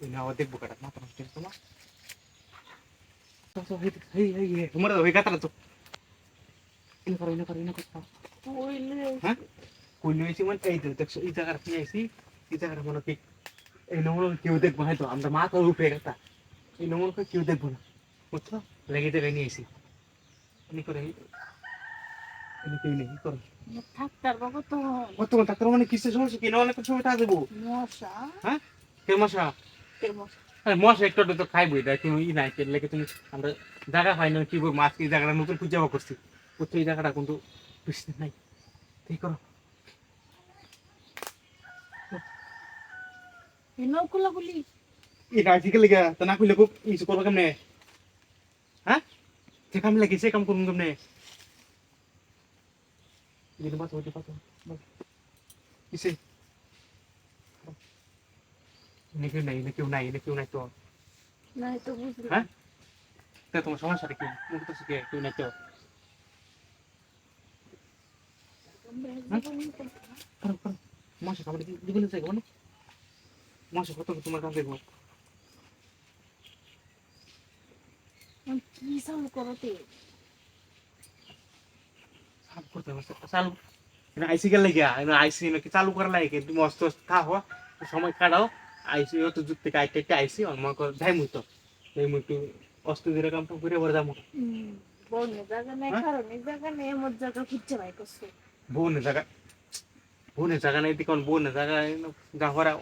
করো হ্যাঁ? কই মানে এই তো দেখছ এই জায়গাটা কি আইছি। এই জায়গাটা মনে কি এই নমুনা কেউ দেখব হয়তো। আমরা মাথা উপরে গাতা এই নমুনা কেউ দেখব না। বুঝছ? লেগে জায়গায় নিয়ে আসি এনে করে এনে কেউ নেই করো। ডাক্তার বাবু তো বর্তমান ডাক্তার মানে কিসের সমস্যা? কি অনেক সময় তা দেবো কে কে মশা? আরে মশা একটু তো খাইবই এটা তুমি ই নাই কেন লেগে তুমি আমরা জায়গা পাই না কি আজকে এই জায়গাটা নতুন খুঁজে যাওয়া করছি। করতে এই জায়গাটা কিন্তু বেশি নাই। ঠিক করো। নৌকুলা এই রাজিকে লেগে তা না খুললে খুব ইসু করব কেমনে? হ্যাঁ? যে কাম লাগে সে কাম করুন কেমনে? দিন বাস হইতে পাতো কিসে কেউ নাই এনে কেউ নাই এনে কেউ নাই তো না তো বুঝলি হ্যাঁ? তা তোমার সমস্যাটা কি মুখ তো শিখে কেউ নাই তো করো খাবার দিগুলো চাইব না মশা কত তোমার কাছে দেখব কি চালু করতে চালু করতে চালু আইসি গেলে গিয়া আইসি নাকি চালু করা লাগে তুমি অস্ত থাকো সময় কাটাও আইসি অত যুগ থেকে আইতে আইতে আইসি আর মনে কর যাই মুই তো মুই একটু অস্ত দিলে কামটা করে এবার যাব বনে জায়গা নেই হ্যাঁ? কারণ এই জায়গা নেই জায়গা খুঁজছে ভাই জায়গা জায়গা নেই দেখুন জায়গা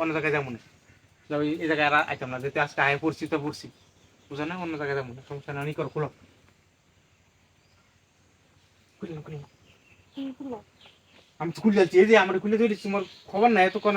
অন্য জায়গায় যাব না। যাব এই জায়গায় আর আইতাম না যেতে আজকে আয় পড়ছি তো পড়ছি। বুঝো না অন্য জায়গায় যাব না সমস্যা না কর খুলো। খুলে নাও, খুলে নাও। কি করব আমি তো খুলে যাচ্ছি এই যে আমার খুলে ধরেছি তোমার খবর নাই এত কোন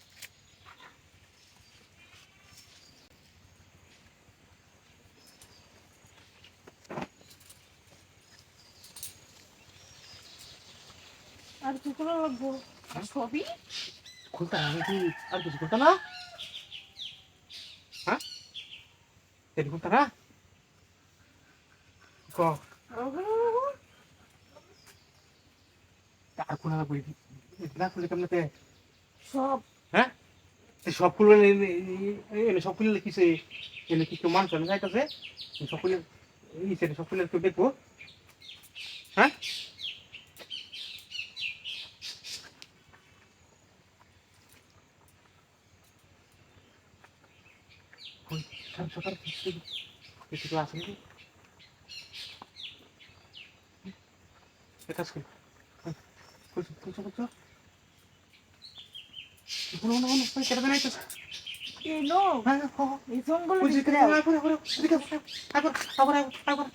আর কি করে লাগবো ছবি খুলতে আমি কি? আর কিছু খুলতে না? হ্যাঁ? খুলতে না? আর কোন বই না খুলে কেমন সব। হ্যাঁ? সব খুলবে এনে সব খুললে কিসে? এনে কি কেউ মানুষ আমি যাইতেছে সব খুলে সব খুলে কেউ দেখব। হ্যাঁ? কই, সকাল কিছু তো আসেনি কি? এটা স্কুল করছ করছ করছ কোনো কোনো কোনো কেটে দেয় না এই আবার আবার আবার আবার আবার